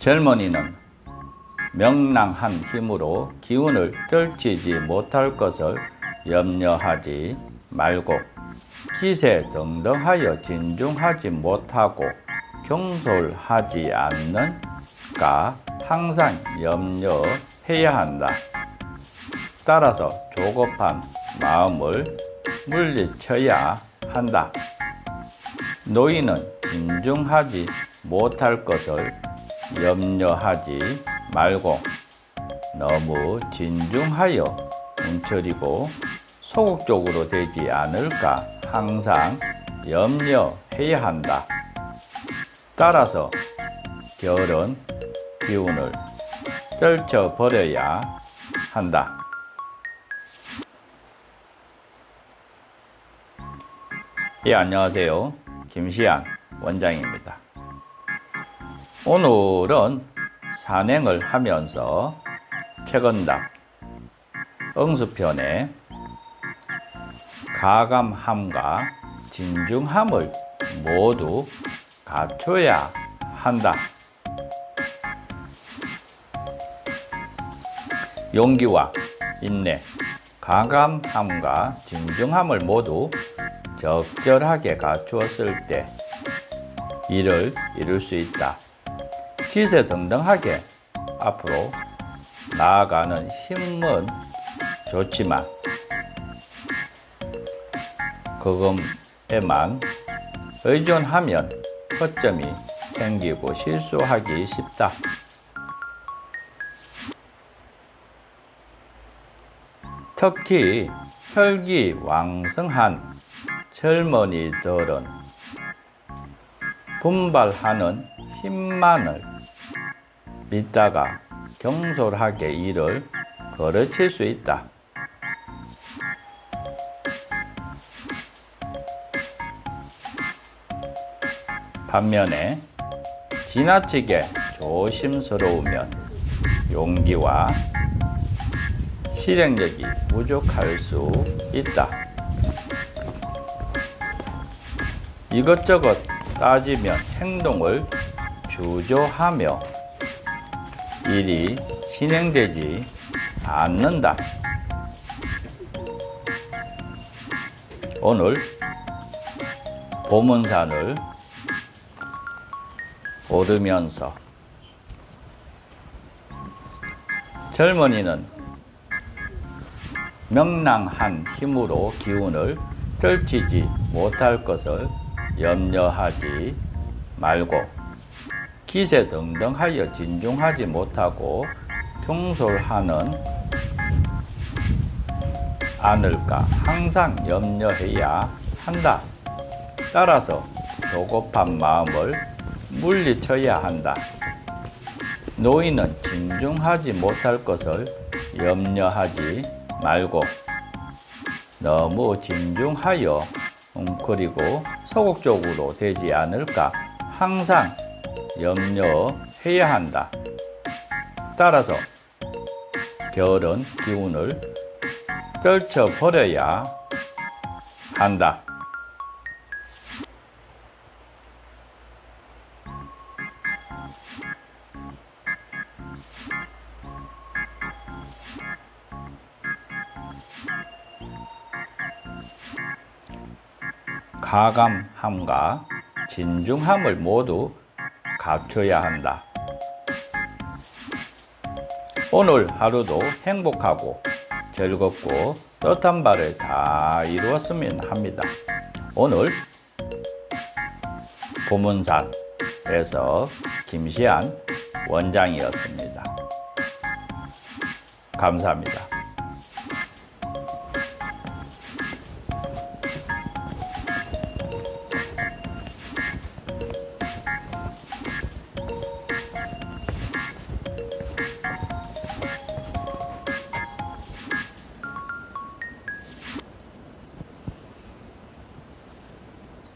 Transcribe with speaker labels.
Speaker 1: 젊은이는 명랑한 힘으로 기운을 떨치지 못할 것을 염려하지 말고 기세 등등하여 진중하지 못하고 경솔하지 않는가 항상 염려해야 한다. 따라서 조급한 마음을 물리쳐야 한다. 노인은 진중하지 못할 것을 염려하지 말고 너무 진중하여 움츠리고 소극적으로 되지 않을까 항상 염려해야 한다. 따라서 겨울은 기운을 떨쳐버려야 한다. 예, 안녕하세요. 김시안 원장입니다. 오늘은 산행을 하면서 최건답 응수편에 가감함과 진중함을 모두 갖춰야 한다. 용기와 인내, 가감함과 진중함을 모두 적절하게 갖추었을 때 일을 이룰 수 있다. 기세등등하게 앞으로 나아가는 힘은 좋지만 그것에만 의존하면 허점이 생기고 실수하기 쉽다. 특히 혈기 왕성한 젊은이들은 분발하는 힘만을 믿다가 경솔하게 일을 거르칠 수 있다. 반면에 지나치게 조심스러우면 용기와 실행력이 부족할 수 있다. 이것저것 따지면 행동을 주저하며 일이 진행되지 않는다. 오늘 보문산을 오르면서 젊은이는 명랑한 힘으로 기운을 떨치지 못할 것을 염려하지 말고 기세 등등하여 진중하지 못하고 경솔하는 않을까 항상 염려해야 한다. 따라서 조급한 마음을 물리쳐야 한다. 노인은 진중하지 못할 것을 염려하지 말고 너무 진중하여 웅크리고 소극적으로 되지 않을까 항상 염려해야 한다. 따라서 겨울은 기운을 떨쳐버려야 한다. 가감함과 진중함을 모두 갖춰야 한다. 오늘 하루도 행복하고 즐겁고 뜻한 바를 다 이루었으면 합니다. 오늘 보문산에서 김시안 원장이었습니다. 감사합니다.